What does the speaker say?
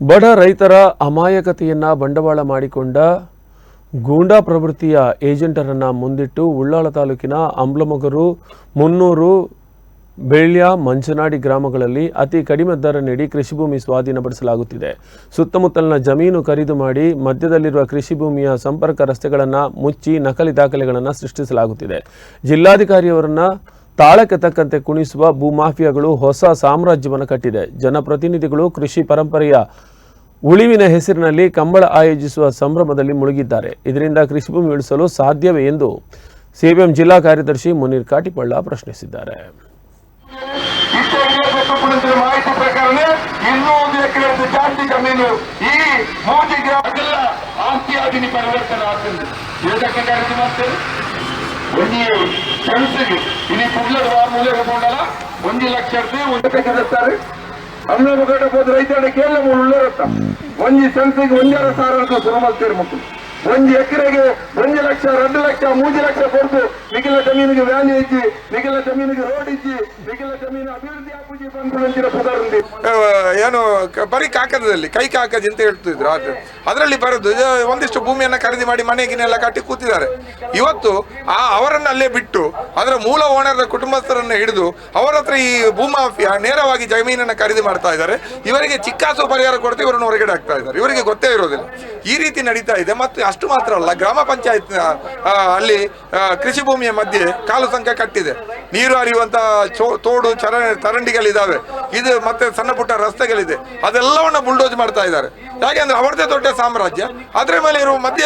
ಬಡ ರೈತರ ಅಮಾಯಕತೆಯನ್ನು ಬಂಡವಾಳ ಮಾಡಿಕೊಂಡ ಗೂಂಡಾ ಪ್ರವೃತ್ತಿಯ ಏಜೆಂಟರನ್ನ ಮುಂದಿಟ್ಟು ಉಳ್ಳಾಳ ತಾಲೂಕಿನ ಅಂಬ್ಲಮೊಗರು, ಮುನ್ನೂರು, ಬೆಳ್ಯ, ಮಂಚನಾಡಿ ಗ್ರಾಮಗಳಲ್ಲಿ ಅತಿ ಕಡಿಮೆ ದರ ನೀಡಿ ಕೃಷಿ ಭೂಮಿ ಸ್ವಾಧೀನಪಡಿಸಲಾಗುತ್ತಿದೆ. ಸುತ್ತಮುತ್ತಲಿನ ಜಮೀನು ಖರೀದು ಮಾಡಿ ಮಧ್ಯದಲ್ಲಿರುವ ಕೃಷಿ ಭೂಮಿಯ ಸಂಪರ್ಕ ರಸ್ತೆಗಳನ್ನು ಮುಚ್ಚಿ ನಕಲಿ ದಾಖಲೆಗಳನ್ನು ಸೃಷ್ಟಿಸಲಾಗುತ್ತಿದೆ. ಜಿಲ್ಲಾಧಿಕಾರಿಯವರನ್ನ ತಾಳಕ್ಕೆ ತಕ್ಕಂತೆ ಕುಣಿಸುವ ಭೂಮಾಫಿಯಾಗಳು ಹೊಸ ಸಾಮ್ರಾಜ್ಯವನ್ನು ಕಟ್ಟಿದೆ. ಜನಪ್ರತಿನಿಧಿಗಳು ಕೃಷಿ ಪರಂಪರೆಯ ಉಳಿವಿನ ಹೆಸರಿನಲ್ಲಿ ಕಂಬಳ ಆಯೋಜಿಸುವ ಸಂಭ್ರಮದಲ್ಲಿ ಮುಳುಗಿದ್ದಾರೆ. ಇದರಿಂದ ಕೃಷಿ ಭೂಮಿ ಉಳಿಸಲು ಸಾಧ್ಯವೇ ಎಂದು ಸಿಬಿಎಂ ಜಿಲ್ಲಾ ಕಾರ್ಯದರ್ಶಿ ಮುನೀರ್ ಕಾಟಿಪಳ್ಳ ಪ್ರಶ್ನಿಸಿದ್ದಾರೆ. ಪರಿವರ್ತನೆ ಆಗ್ತದೆ. ಇಲ್ಲಿ ಕುಡ್ಲದ ಮೂಲೆಗೆ ಹೋಗಲ್ಲ ಒಂದು ಲಕ್ಷ ತೆಗೆದಿರ್ತಾರೆ ಹನ್ನೊಂದು ಗಂಟೆ ಹೋದ ರೈತರ ಕೇರಳ ಉಳ್ಳರತ್ತ ಒಂಜಿ ಸೆನ್ಸಿಗೆ ಒಂದೇ ಸಾವಿರ ಅಂತ ಮಕ್ಕಳು ಒಂದು ಎಕರೆಗೆ ಒಂದು ಲಕ್ಷ, ಎರಡು ಲಕ್ಷ, ಮೂರು ಲಕ್ಷ ಕೊಡ್ತು ಮಿಗಿಲ ಜಮೀನಿಗೆ ವ್ಯಾಲಿ ಇದ್ದಿ ಮಿಗಿಲ ಜಮೀನಿಗೆ ರೋಡ್ ಇದ್ದಿ ಮಿಗಿಲ ಜಮೀನು ಅಭಿವೃದ್ಧಿ ಆಪುಜಿ ಬಂದಿರ ಪುದರ್ಂದಿ ಏನು ಬರಿ ಕಾಕದದಲ್ಲಿ ಕೈ ಕಾಕದ ಅಂತ ಹೇಳ್ತಿದ್ರು. ಅದು ಅದರಲ್ಲಿ ಬರೋದು ಒಂದಿಷ್ಟು ಭೂಮಿಯನ್ನ ಖರೀದಿ ಮಾಡಿ ಮನೆಗಿನೆಲ್ಲ ಕಟ್ಟಿ ಕೂತಿದ್ದಾರೆ. ಇವತ್ತು ಆ ಅವರನ್ನ ಅಲ್ಲೇ ಬಿಟ್ಟು ಅದರ ಮೂಲ ಓಣರ ಕುಟುಂಬಸ್ಥರನ್ನ ಹಿಡಿದು ಅವರ ಹತ್ರ ಈ ಭೂಮಾಫಿಯಾ ನೇರವಾಗಿ ಜಮೀನನ್ನ ಖರೀದಿ ಮಾಡ್ತಾ ಇದ್ದಾರೆ. ಇವರಿಗೆ ಚಿಕ್ಕಾಸು ಪರಿಹಾರ ಕೊಡ್ತಾ ಇವರನ್ನು ಹೊರಗಡೆ ಹಾಕ್ತಾ ಇದ್ದಾರೆ. ಇವರಿಗೆ ಗೊತ್ತೇ ಇರೋದಿಲ್ಲ. ಈ ರೀತಿ ನಡೀತಾ ಇದೆ. ಮತ್ತು ಅಷ್ಟು ಮಾತ್ರ ಅಲ್ಲ, ಗ್ರಾಮ ಪಂಚಾಯತ್ ಅಲ್ಲಿ ಕೃಷಿ ಭೂಮಿಯ ಮಧ್ಯೆ ಕಾಲು ಸಂಖ್ಯೆ ಕಟ್ಟಿದೆ. ನೀರು ಹರಿಯುವಂತಹ ತೋಡು ಚರ ಚರಂಡಿಗಳಿದ್ದಾವೆ ಇದು ಮತ್ತೆ ಸಣ್ಣ ಪುಟ್ಟ ರಸ್ತೆಗಳಿದೆ. ಅದೆಲ್ಲವನ್ನ ಬುಲ್ಡೋಜ್ ಮಾಡ್ತಾ ಇದ್ದಾರೆ. ಯಾಕೆಂದ್ರೆ ಅವರದೇ ದೊಡ್ಡ ಸಾಮ್ರಾಜ್ಯ. ಅದರ ಮೇಲೆ ಇರುವ ಮಧ್ಯೆ